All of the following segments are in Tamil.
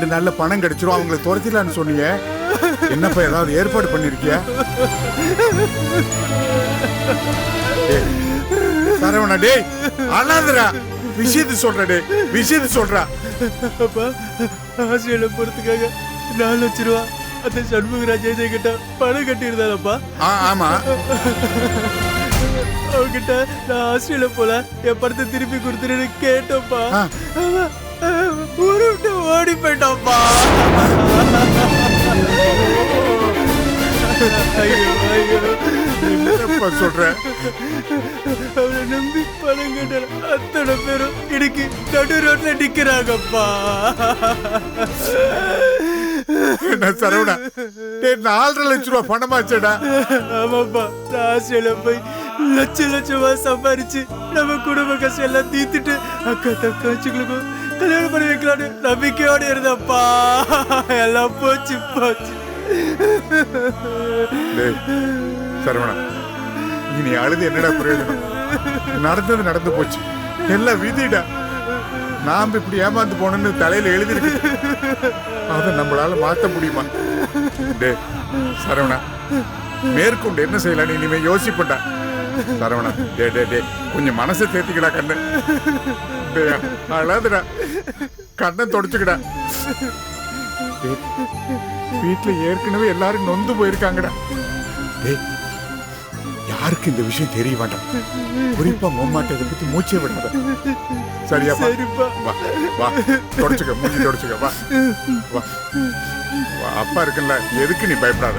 ரெண்டு நாள்ல பணம் கிடைச்சிரும். அவங்களை துரத்திடலான்னு சொன்னீங்க என்னப்பா ஏதாவது ஏற்பாடு பண்ணிருக்கியா? சரவணா டேய் அழாதடா விஷயத்தை சொல்ற டேய் விஷயத்தை சொல்றா. அப்பா ஆஸ்திரேலியா போறதுக்காக நாலு லட்ச ரூபா. அந்த சண்முகராஜ் ஏஜய் கிட்ட பணம் கட்டியிருந்தாலப்பா ஆமா. அவகிட்ட நான் ஆஸ்திரேலியா போல என் படத்தை திருப்பி கொடுத்துருன்னு கேட்டப்பா விட்டு ஓடி போயிட்டான்ப்பா ஐயோ ஐயோ என்னப்பா சொல்ற? அவனை நம்பி பணம் கட்டல அத்தனை பேரும் இன்னைக்கு நடு ரோட்ல நிக்கிறாங்கப்பா. என்ன சரவணா? நாலரை லட்சம் ரூபாய் பணமாச்சேடா. ஆமாப்பா ஆஸ்திரேலியா போய் லட்ச லட்சமா சம்பாரிச்சு நம்ம குடும்ப கஷ்டம் எல்லாம் தீர்த்துட்டு அக்கா தக்காச்சிகளுக்கும் கல்யாணம் பண்ணி வைக்கலான்னு நம்பிக்கையோடு இருந்தப்பா. எல்லாம் போச்சு போச்சு. சரவணா இனி அழுது என்னடா பிரயோஜனம்? நடந்தது நடந்து போச்சு. எல்லாம் விதிடா. நாம் இப்படி ஏமாந்து போனோம்னு தலையில எழுதிருக்கு அதை நம்மளால மாத்த முடியுமா? டே சரவணா மேற்கொண்டு என்ன செய்யலான்னு இனிமே யோசிப்பட்டா சரவணா டே டே டே கொஞ்சம் மனசை தேத்திக்கடா கண்ணு. டேய் அழாதுடா. கண்ணை தொடச்சுக்கடா. வீட்டுல ஏற்கனவே எல்லாரும் நொந்து போயிருக்காங்கடா. டேய் யாருக்கு இந்த விஷயம் தெரிய வேண்டாம்? குறிப்பா மொம்மாட்ட இதை பத்தி மூச்சே விடாத சரியா வா. வா தொடச்சுக்க மூஞ்சி தொடச்சுக்க வா. வா, அப்பா இருக்குல்ல எதுக்கு நீ பயப்படாத?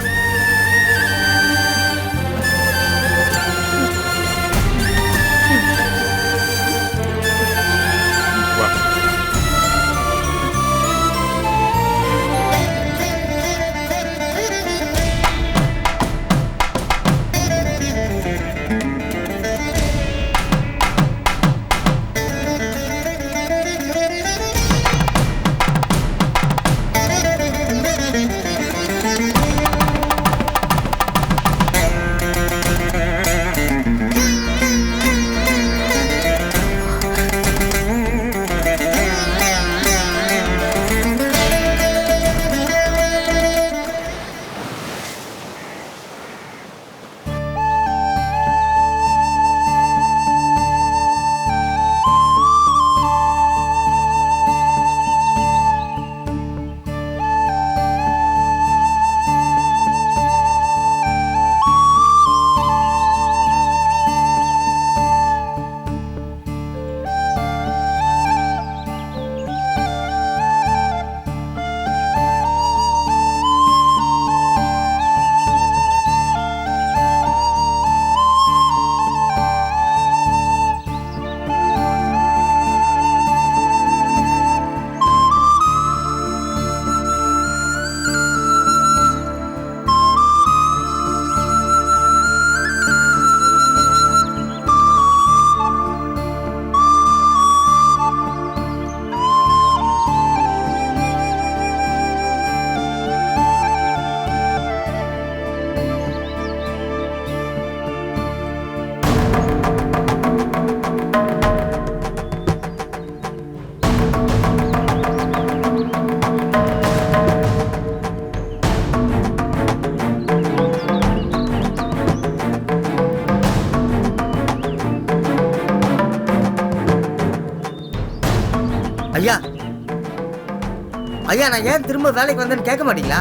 ஐயா நான் ஏன் திரும்ப வேலைக்கு வந்தேன்னு கேட்க மாட்டீங்களா?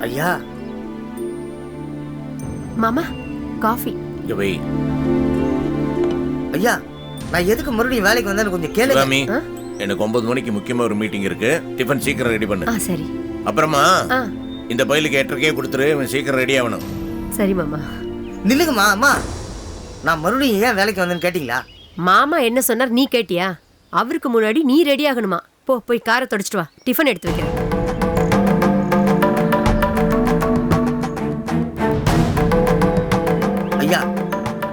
ஐயா. மாமா காஃபி. இங்க வை. ஐயா நான் எதுக்கு மறுபடியும் வேலைக்கு வந்தேன்னு கொஞ்சம் கேளுங்க. ஆ? எனக்கு ஒன்பது மணிக்கு முக்கியமா ஒரு மீட்டிங் இருக்கு. டிஃபன் சீக்கிரம் ரெடி பண்ணு. ஆ சரி. அப்புறமா ஆ. இந்த பைலுக்கு எட்டரைக்கே கொடுத்துரு இவன் சீக்கிரம் ரெடி ஆகணும். சரி மாமா. நில்லுங்கம்மா அம்மா. நான் மறுபடியும் ஏன் வேலைக்கு வந்தேன்னு கேட்டிங்களா? மாமா என்ன சொன்னார் நீ கேட்டியா? அவருக்கு முன்னாடி நீ ரெடி ஆகணுமா? போ போய் காரை தொடச்சிட்டு வா. டிஃபன் எடுத்து வைக்கிறேன். ஐயா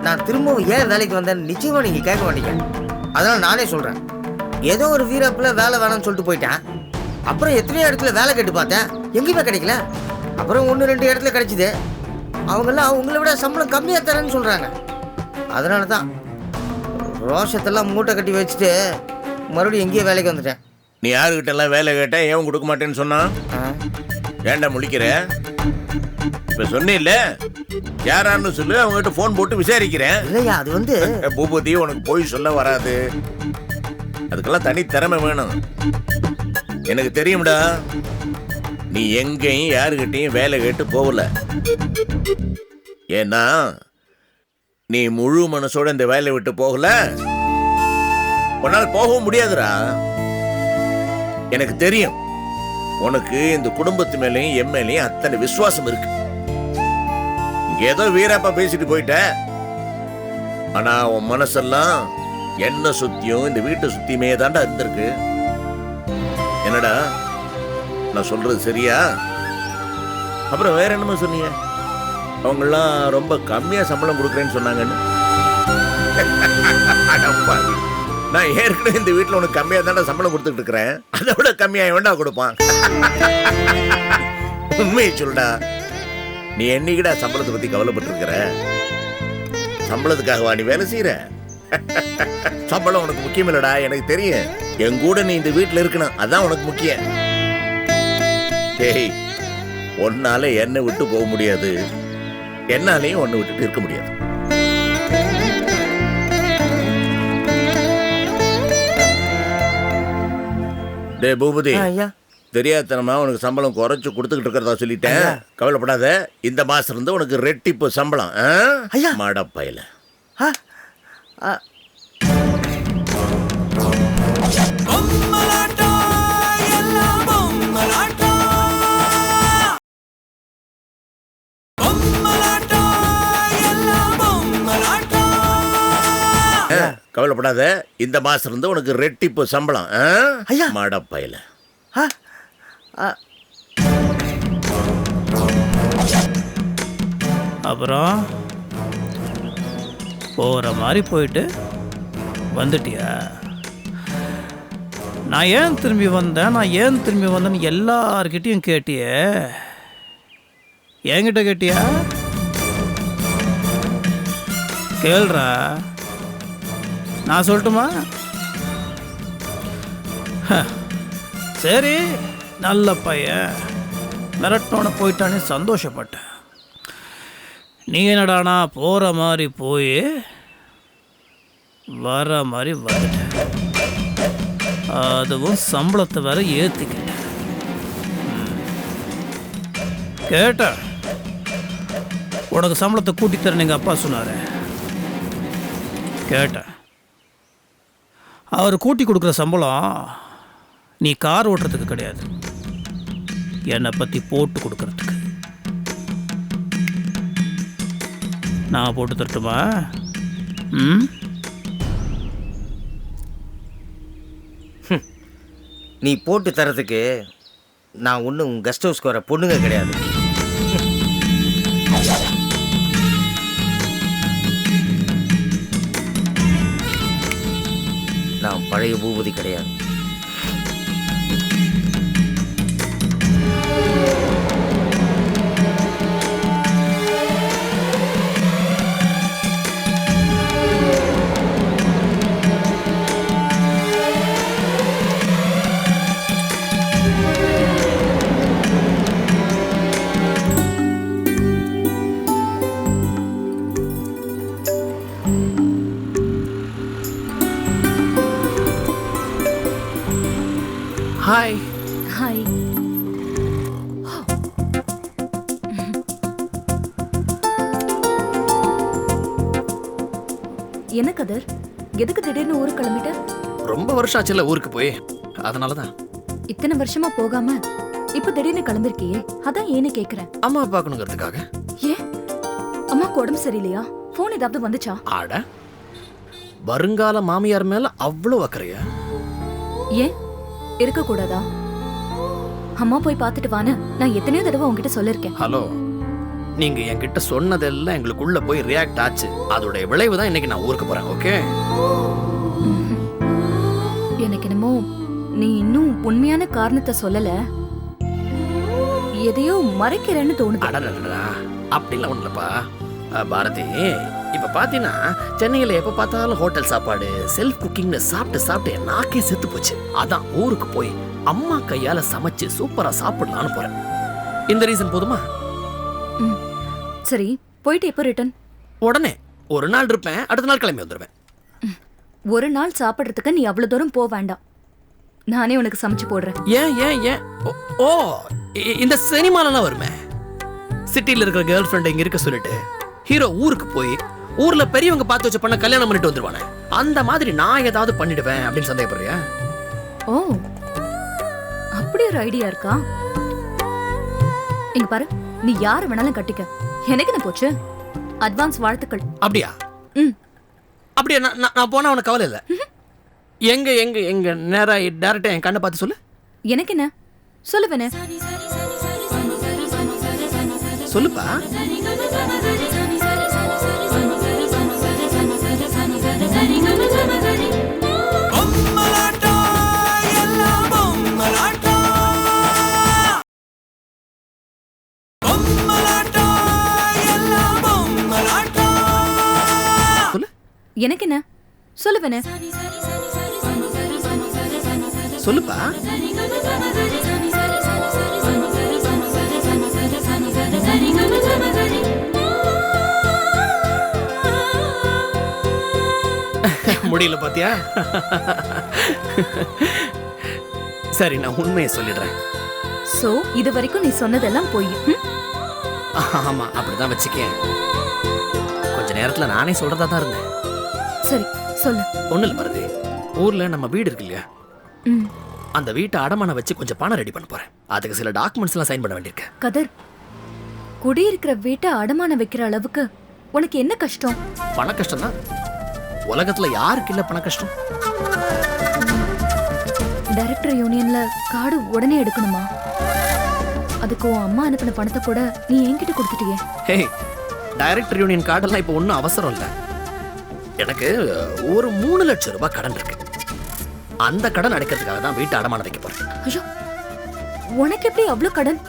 நான் திரும்பவும் ஏன் வேலைக்கு வந்தேன்னு நிச்சயமா நீங்க கேட்க மாட்டீங்க. அதனால நானே சொல்றேன். ஏதோ ஒரு வீரப்புல வேலை வேணாம்னு சொல்லிட்டு போயிட்டேன். அப்புறம் எத்தனையோ இடத்துல வேலை கேட்டு பார்த்தேன். எங்கேயுமே கிடைக்கல. அப்புறம் ஒன்று ரெண்டு இடத்துல கிடைச்சிது. அவங்கெல்லாம் அவங்கள விட சம்பளம் கம்மியாக தரேன்னு சொல்றாங்க. அதனால தான் ரோஷத்தெல்லாம் மூட்டை கட்டி வச்சுட்டு மறுபடியும் எங்கேயோ வேலைக்கு வந்துட்டேன். நீ யாருக்கிட்ட எல்லாம் வேலை கேட்ட ஏன் கொடுக்க மாட்டேன்னு சொன்னான் ஆ, ஏன்டா முழிக்கிற? இப்ப சொன்னில்ல யாரான்னு சொல்லு அவங்ககிட்ட ஃபோன் போட்டு விசாரிக்கிறேன். இல்லையா அது வந்து பூபதி உனக்கு போய் சொல்ல வராது. அதுக்கெல்லாம் தனி திறமை வேணும். எனக்கு தெரியும்டா நீ எங்கேயும் யாருக்கிட்டையும் வேலை கேட்டு போகல. ஏன்னா நீ முழு மனசோட இந்த வேலையை விட்டு போகல? உன்னால் போகவும் முடியாதுடா. எனக்கு தெரியும். உனக்கு இந்த குடும்பத்து மேலேயும் என் மேலேயும் அத்தனை விசுவாசம் இருக்கு. ஏதோ வீராப்பா பேசிட்டு போயிட்ட. ஆனா உன் மனசெல்லாம் என்ன சுத்தியும் இந்த வீட்டை சுத்தியுமே தாண்டா இருந்திருக்கு. என்னடா? நான் சொல்றது சரியா? அப்புறம் வேற என்னமோ சொன்னீங்க? அவங்கெல்லாம் ரொம்ப கம்மியாக சம்பளம் கொடுக்குறேன்னு சொன்னாங்கன்னு. நான் ஏற்கனவே இந்த வீட்டில் உனக்கு கம்மியாக தானே சம்பளம் கொடுத்துட்டு இருக்கிறேன். அதை விட கம்மியாக வேண்டாம் கொடுப்பான். உண்மையை சொல்லுடா நீ என்னைக்குடா சம்பளத்தை பற்றி கவலைப்பட்டிருக்கிற? சம்பளத்துக்காகவா நீ வேலை செய்கிற சம்பளம் உனக்கு முக்கியம் இல்லடா எனக்கு தெரியும். என் கூட நீ இந்த வீட்டில் இருக்கணும் அதான் உனக்கு முக்கியம். டேய் உன்னால என்னை விட்டு போக முடியாது. என்னாலையும் ஒன்னு விட்டுட்டு இருக்க முடியாது. டேய் பூபதி தெரியாதனமா உனக்கு சம்பளம் குறைச்சு கொடுத்துக்கிட்டு இருக்கிறதா சொல்லிட்டேன். கவலைப்படாத இந்த மாசம் இருந்து உனக்கு ரெட்டிப்பு சம்பளம். மடப்பையில. கவலைப்படாத இந்த மாசம் இருந்து உனக்கு ரெட்டிப்பு சம்பளம் ஆ? ஐயா. மடப்பையில. அப்புறம் போகிற மாதிரி போயிட்டு வந்துட்டியா நான் ஏன் திரும்பி வந்தேன் நான் ஏன் திரும்பி வந்தேன்னு எல்லார்கிட்டயும் கேட்டியே என்கிட்ட கேட்டியா கேள்றா நான் சொல்லட்டுமா? ஹ, சரி நல்ல பையன். மிரட்டோன போயிட்டானே சந்தோஷப்பட்டேன். நீ என்னடானா போகிற மாதிரி போய் வர மாதிரி வந்துட்ட அதுவும் சம்பளத்தை வேற ஏற்றிக்கிட்டேன் கேட்டேன் உனக்கு சம்பளத்தை கூட்டி தரேன் எங்கள் அப்பா சொன்னார். கேட்டேன் அவர் கூட்டி கொடுக்குற சம்பளம் நீ கார் ஓட்டுறதுக்கு கிடையாது. என்னை பற்றி போட்டு கொடுக்கறதுக்கு. நான் போட்டு தரட்டுமா? ம்? நீ போட்டு தரத்துக்கு நான் ஒன்றும் கெஸ்ட் ஹவுஸ்க்கு வர பொண்ணுங்க கிடையாது. பழைய பூபதி கிடையாது. ஹாய் ஹாய் என்ன கதர்? எதுக்கு திடீர்னு ஊருக்கு கிளம்பிட்ட? ரொம்ப வருஷம் ஆச்சுல்ல ஊருக்கு போய். அதனால தான் இத்தனை வருஷமா போகாம இப்ப திடீர்னு கிளம்பிருக்கியே? அதான் ஏன்னு கேக்குறேன். அம்மா பார்க்கணுங்கிறதுக்காக ஏன் அம்மாக்கு உடம்பு சரியில்லையா? ஃபோன் ஏதாவது வந்துச்சா? ஆட வருங்கால மாமியார் மேல அவ்வளோ அக்கறையா? ஏன்? இருக்க கூடாதா அம்மா போய் பார்த்துட்டு வான்னு நான் எத்தனையோ தடவை உங்ககிட்ட சொல்லிருக்கேன். ஹலோ நீங்க என்கிட்ட சொன்னதெல்லாம் எங்களுக்குள்ள போய் ரியாக்ட் ஆச்சு. அதோட விளைவு தான் இன்னைக்கு நான் ஊருக்கு போறேன் ஓகே எனக்கு என்னமோ நீ இன்னும் உண்மையான காரணத்தை சொல்லல. எதையோ மறைக்கிறேன்னு தோணுது. அடடடா அப்படிலாம் ஒண்ணுலப்பா. பாரதி இப்ப பாத்தீங்கன்னா சென்னையில எப்ப பார்த்தாலும் ஹோட்டல் சாப்பாடு செல்ஃப் குக்கிங்னு சாப்பிட்டு சாப்பிட்டு நாக்கே செத்து போச்சு. அதான் ஊருக்கு போய் அம்மா கையால சமைச்சு சூப்பரா சாப்பிடலாம்னு போறேன். இந்த ரீசன் போதுமா? சரி போயிட்டு எப்போ ரிட்டர்ன் உடனே. ஒரு நாள் இருப்பேன் அடுத்த நாள் கிளம்பி வந்துடுவேன் ஒரு நாள் சாப்பிட்றதுக்கு நீ அவ்வளோ தூரம் போக வேண்டாம். நானே உனக்கு சமைச்சு போடுறேன். ஏன் ஏன் ஏன்? ஓ, இந்த சினிமாலலாம் வருமே. சிட்டில இருக்கிற கேர்ள் ஃப்ரெண்ட் இங்க இருக்க சொல்லிட்டு. ஹீரோ ஊருக்கு போய் ஊர்ல பெரியவங்க பார்த்து வச்ச பண்ண கல்யாணம் பண்ணிட்டு வந்துருவானே. அந்த மாதிரி நான் ஏதாவது பண்ணிடுவேன் அப்படின்னு சந்தேகப்படுறியா? ஓ அப்படி ஒரு ஐடியா இருக்கா? இங்க பாரு நீ யார வேணாலும் கட்டிக்க. எனக்கு என்ன போச்சு? அட்வான்ஸ் வாழ்த்துக்கள். அப்படியா? ம். அப்படியா நான் நான்- நான் போனா உனக்கு கவலை இல்லை? எங்க எங்க எங்க நேரா டேரக்டா என் கண்ணை பார்த்து சொல்லு. எனக்கு என்ன? சொல்லுவேனே. சொல்லுப்பா. எனக்கு என்ன? சொல்லுவேனே சொல்லுப்பா. முடியல பாத்தியா? சரி நான் உண்மையை சொல்லிடுறேன். சோ இது வரைக்கும் நீ சொன்னதெல்லாம் பொய்? ஆமா அப்படிதான் வச்சுக்கேன். கொஞ்ச நேரத்துல நானே சொல்றதா தான் இருந்தேன். சரி சொல்லு. ஒண்ணு இல்ல பாரதி ஊர்ல நம்ம வீடு இருக்கு இல்லையா? அந்த வீட்டை அடமான வச்சு கொஞ்சம் பணம் ரெடி பண்ண போறேன். அதுக்கு சில டாக்குமெண்ட்ஸ் எல்லாம் சைன் பண்ண வேண்டியிருக்கு. கதர் குடியிருக்கிற வீட்டை அடமானம் வைக்கிற அளவுக்கு உனக்கு என்ன கஷ்டம்? பண கஷ்டம் தான் உலகத்துல யாருக்கு இல்ல பண கஷ்டம்? டைரக்டர் யூனியன்ல கார்டு உடனே எடுக்கணுமா? அதுக்கு உன் அம்மா அனுப்பின பணத்தை கூட நீ என்கிட்ட கொடுத்துட்டியே. ஹே டைரக்டர் யூனியன் கார்டெல்லாம் இப்போ ஒன்றும் அவசரம் இல்லை. எனக்கு ஒரு மூணு லட்சம் ரூபாய் கடன் இருக்கு. அந்த கடன் அடைக்கிறதுக்காக தான் வீட்டை அடமானம் வைக்க போறேன். ஐயோ உனக்கு எப்படி அவ்வளோ கடன்?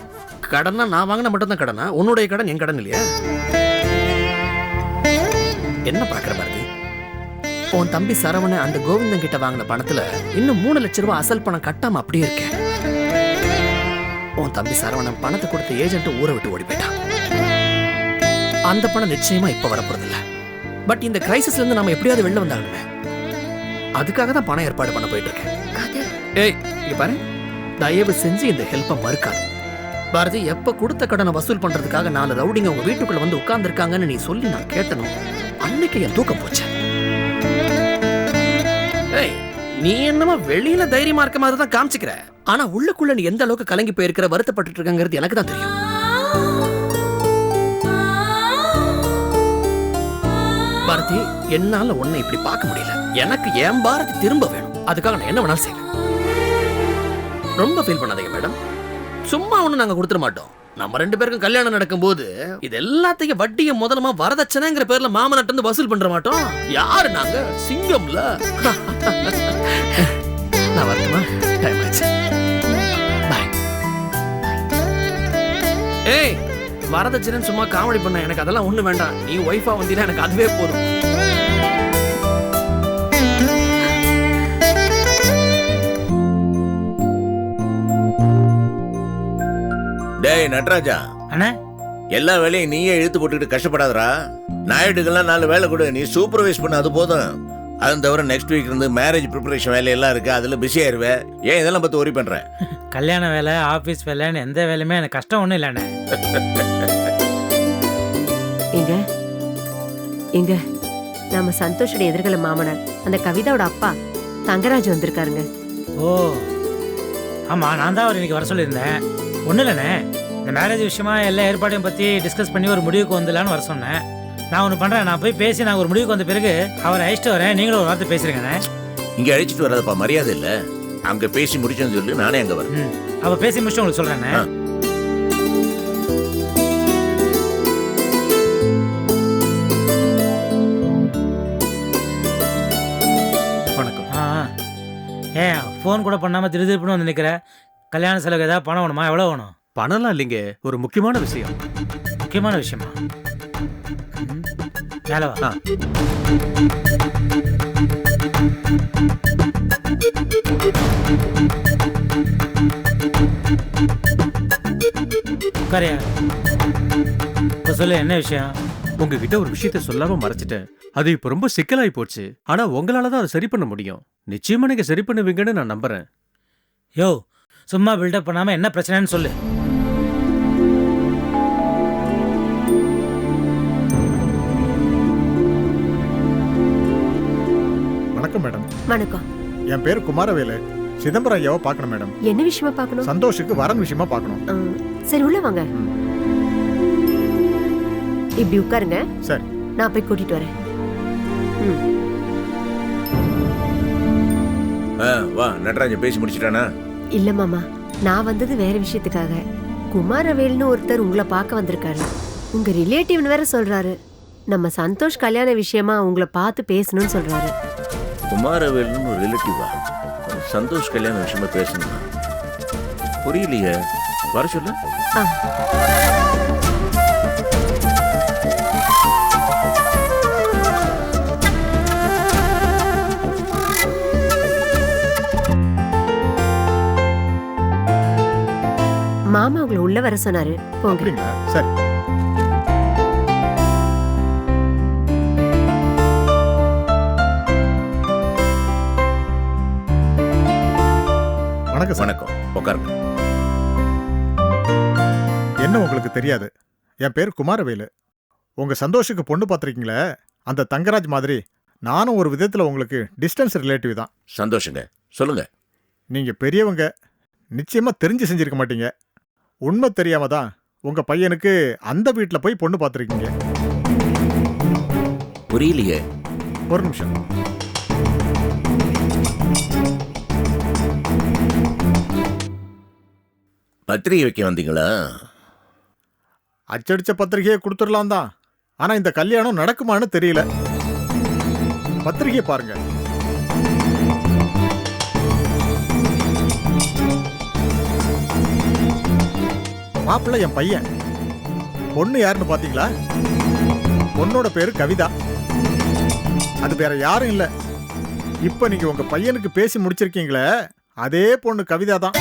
கடன்னா நான் வாங்கின மட்டும் தான் கடனா? உன்னுடைய கடன் என் கடன் இல்லையா? என்ன பாக்குற பாரதி? உன் தம்பி சரவண அந்த கோவிந்தன் கிட்ட வாங்கின பணத்துல இன்னும் மூணு லட்சம் ரூபாய் அசல் பணம் கட்டாம அப்படியே இருக்கேன் உன் தம்பி சரவணன் பணத்தை கொடுத்த ஏஜென்ட் ஊரை விட்டு ஓடி போயிட்டான். அந்த பணம் நிச்சயமா இப்ப வரப்போறது இல்ல பட் இந்த கிரைசிஸ்ல இருந்து நாம எப்படியாவது வெளில வந்தாகணுமே. அதுக்காக தான் பணம் ஏற்பாடு பண்ண போயிட்டு இருக்கேன் ஏய் இங்க பாரு. தயவு செஞ்சு இந்த ஹெல்ப்பை மறுக்காது. பாரதி எப்ப கொடுத்த கடனை வசூல் பண்றதுக்காக நாலு ரவுடிங்க உங்க வீட்டுக்குள்ள வந்து உட்கார்ந்துருக்காங்கன்னு நீ சொல்லி நான் கேட்டனும் அன்னைக்கு என் தூக்கம் போச்சு. ஏய் நீ என்னமோ வெளியில தைரியமா இருக்க மாதிரி தான் காமிச்சுக்கிற. ஆனா உள்ளுக்குள்ள நீ எந்த அளவுக்கு கலங்கி போயிருக்கிற வருத்தப்பட்டு இருக்கங்கிறது எனக்கு தான் தெரியும். என்னால உன்னை இப்படி பார்க்க முடியல. எனக்கு என் பாரதி திரும்ப வேணும். அதுக்காக நான் என்ன வேணாலும் செய்வேன். ரொம்ப ஃபீல் பண்ணாதீங்க மேடம் சும்மா ஒன்றும் நாங்கள் கொடுத்துட மாட்டோம். நம்ம ரெண்டு பேருக்கும் கல்யாணம் நடக்கும்போது இது எல்லாத்தையும் வட்டியை முதலமா வரதட்சணைங்கிற பேர்ல மாமனட்ட இருந்து வசூல் பண்ற மாட்டோம். யாரு நாங்க? சிங்கம்ல. நான் வரட்டுமா? டைம் ஆச்சு. பாய் ஏய் வரதட்சணைன்னு சும்மா காமெடி பண்ண எனக்கு அதெல்லாம் ஒண்ணு வேண்டாம். நீ ஒய்ஃபா வந்தீங்கன்னா எனக்கு அதுவே போதும். டேய் நடராஜா. அண்ணா. எல்லா வேலையும் நீயே இழுத்து போட்டுக்கிட்டு கஷ்டப்படாதடா. நாயுடுக்கெல்லாம் நாலு வேலை கொடு. நீ சூப்பர்வைஸ் பண்ண அது போதும். அது தவிர நெக்ஸ்ட் வீக் இருந்து மேரேஜ் ப்ரிப்பரேஷன் வேலையெல்லாம் இருக்கு. அதுல பிஸி ஆயிருவே. ஏன் இதெல்லாம் பத்தி ஒரி பண்ற? கல்யாண வேலை ஆஃபீஸ் வேலைன்னு எந்த வேலையுமே எனக்கு கஷ்டம் ஒன்றும் இல்லைண்ணே எங்க? எங்க? நாம சந்தோஷோட எதிர்கால மாமனார் அந்த கவிதாவோட அப்பா தங்கராஜ் வந்திருக்காருங்க. ஓ. ஆமாம் நான் தான் அவர் இன்னைக்கு வர சொல்லியிருந்தேன். ஒன்றும் இல்லைண்ணே. இந்த மேரேஜ் விஷயமா எல்லா ஏற்பாடையும் பற்றி டிஸ்கஸ் பண்ணி ஒரு முடிவுக்கு வந்துடலான்னு வர சொன்னேன். நான் ஒன்று பண்ணுறேன் நான் போய் பேசி நான் ஒரு முடிவுக்கு வந்த பிறகு அவரை அழைச்சிட்டு வரேன். நீங்களும் ஒரு வார்த்தை பேசுறீங்கண்ணே இங்க அழைச்சிட்டு வராதப்பா மரியாதை இல்ல. அங்க பேசி முடிச்சேன்னு சொல்லி நானே அங்க வரேன். அவ பேசி முடிச்சுட்டு உங்களுக்கு சொல்கிறேண்ணே. வணக்கம். ஆ ஆ. ஏன் ஃபோன் கூட பண்ணாமல் திரு திருப்புன்னு வந்து நிற்கிற கல்யாண செலவுக்கு ஏதாவது பணம் வேணுமா? எவ்வளோ வேணும்? பணம்லாம் இல்லைங்க. ஒரு முக்கியமான விஷயம். முக்கியமான விஷயமா? மேல வா. உட்காரியா இப்ப சொல்லு என்ன விஷயம்? உங்ககிட்ட ஒரு விஷயத்த சொல்லாம மறைச்சிட்டேன். அது இப்ப ரொம்ப சிக்கலாயி போச்சு. ஆனா உங்களால தான் அதை சரி பண்ண முடியும். நிச்சயமா நீங்க சரி பண்ணுவீங்கன்னு நான் நம்புறேன். யோ சும்மா பில்டப் பண்ணாம என்ன பிரச்சனைன்னு சொல்லு. வணக்கம் மேடம். வணக்கம். என் பேர் குமாரவேலு. சிதம்பரம் ஐயாவை பார்க்கணும் மேடம். என்ன விஷயமா பார்க்கணும்? சந்தோஷுக்கு வரன் விஷயமா பார்க்கணும். சரி உள்ள வாங்க. இப்படி உட்காருங்க. சரி. நான் போய் கூட்டிட்டு வரேன். வா நடராஜன் பேசி முடிச்சிட்டானா? இல்ல மாமா. நான் வந்தது வேற விஷயத்துக்காக. குமாரவேல்னு ஒருத்தர் உங்களை பார்க்க வந்திருக்காரு. உங்க ரிலேட்டிவ்னு வேற சொல்றாரு. நம்ம சந்தோஷ் கல்யாண விஷயமா உங்களை பார்த்து பேசணும்னு சொல்றாரு. குமாரவேல்னு ஒரு ரிலேட்டிவா சந்தோஷ் கல்யாண விஷயமா பேசணுமா புரியலையே. வர சொல்ல? மாமா உங்களை உள்ள வர சொன்னாரு. போங்க. சரி. உட்காருங்க. என்ன உங்களுக்கு தெரியாது? என் பேர் குமாரவேலு. உங்க சந்தோஷுக்கு பொண்ணு பார்த்துருக்கீங்களே அந்த தங்கராஜ் மாதிரி நானும் ஒரு விதத்தில் உங்களுக்கு டிஸ்டன்ஸ் ரிலேட்டிவ் தான். சந்தோஷங்க. சொல்லுங்க. நீங்க பெரியவங்க நிச்சயமா தெரிஞ்சு செஞ்சிருக்க மாட்டீங்க. உண்மை தெரியாம தான் உங்க பையனுக்கு அந்த வீட்டில் போய் பொண்ணு பார்த்துருக்கீங்க புரியலையே. ஒரு நிமிஷம். பத்திரிகை வைக்க வந்தீங்களா? அச்சடிச்ச பத்திரிகையை கொடுத்துடலாம் தான் ஆனால் இந்த கல்யாணம் நடக்குமான்னு தெரியல. பத்திரிகையை பாருங்க. மாப்பிள்ளை என் பையன். பொண்ணு யாருன்னு பார்த்தீங்களா பொண்ணோட பேர் கவிதா. அது வேற யாரும் இல்லை. இப்போ நீங்கள் உங்கள் பையனுக்கு பேசி முடிச்சிருக்கீங்களே அதே பொண்ணு கவிதா தான்